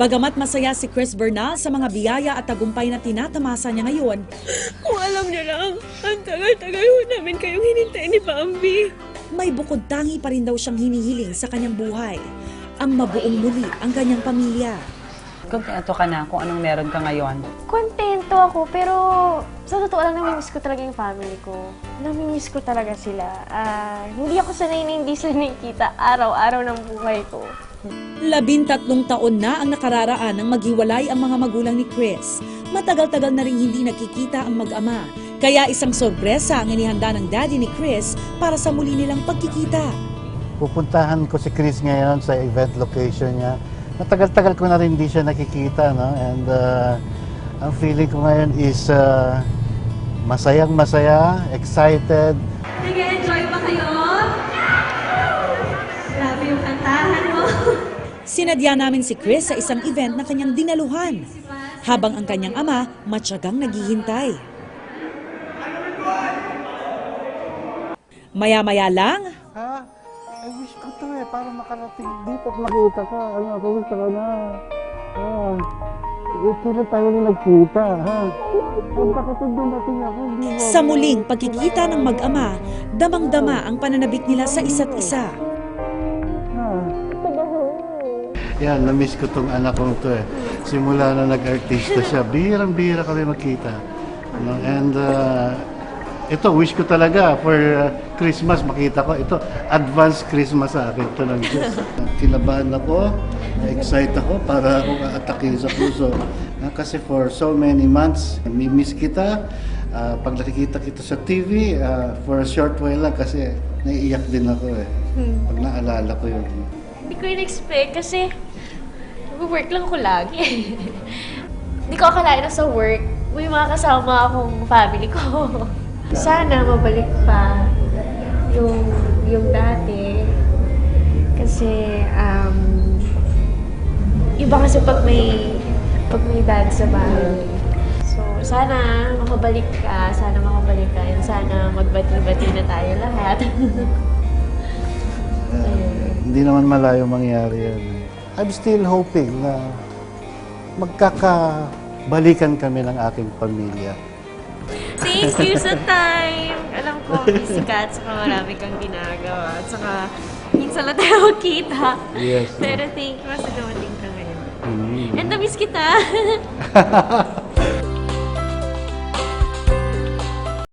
Bagamat masaya si Chris Bernal sa mga biyaya at tagumpay na tinatamasa niya ngayon, Kung alam niyo lang, ang tagal-tagal ho namin kayong hinintay ni Bambi. may bukod tangi pa rin daw siyang hinihiling sa kanyang buhay. Ang mabuong muli ang kanyang pamilya. Kontento ka na kung anong meron ka ngayon. Kontento ako, pero sa totoo lang, namimiss ko talaga yung family ko. Namimiss ko talaga sila. Ah, hindi ako sanay na hindi sila nakikita araw-araw ng buhay ko. Labintatlong taon na ang nakararaan nang maghiwalay ang mga magulang ni Chris. Matagal-tagal na rin hindi nakikita ang mag-ama. Kaya isang sorpresa ang inihanda ng daddy ni Chris para sa muli nilang pagkikita. Pupuntahan ko si Chris ngayon sa event location niya. Matagal-tagal ko na rin hindi siya nakikita, no? And uh, ang feeling ko ngayon is uh, masayang masaya, excited. Sinadya namin si Chris sa isang event na kanyang dinaluhan. Habang ang kanyang ama matyagang naghihintay. Maya-maya lang, Ha? I wish ko to eh, para makarating dito at makita ka. Ano, kamusta ka na? Ah, ito na tayo na nagkita, ha? Punta ka doon natin ako, sa muling pagkikita ng mag-ama, damang-dama ang pananabik nila sa isa't isa. Yan, na-miss ko tong anak kong to eh. Simula na nag-artista siya, bihirang-bihira kami makita. Ano, and uh, ito, wish ko talaga for uh, Christmas, makita ko. Ito, advance Christmas sa akin. Ito ng Diyos. Kinabahan ako, excited ako para akong aatakin sa puso. Ah, kasi for so many months, miss kita. Ah, pag nakikita kita sa TV, ah, for a short while lang kasi naiiyak din ako eh. Pag naalala ko yun. Hindi ko in-expect kasi work lang ko lagi. Hindi ko akalain na sa work, may mga kasama akong family ko. Sana mabalik pa yung, yung dati. Kasi, um, iba kasi pag may, pag may dad sa bahay. So, sana makabalik ka, sana makabalik ka, and sana magbati-bati na tayo lahat. Ah, hindi naman malayo mangyari yan. I'm still hoping na magkakabalikan kami ng aking pamilya. Thank you sa time. Alam ko, busy ka at saka marami kang ginagawa. At saka, minsan lang tayo magkita. Yes. Pero thank you sa dumating ka ngayon. Mm. And na-miss kita.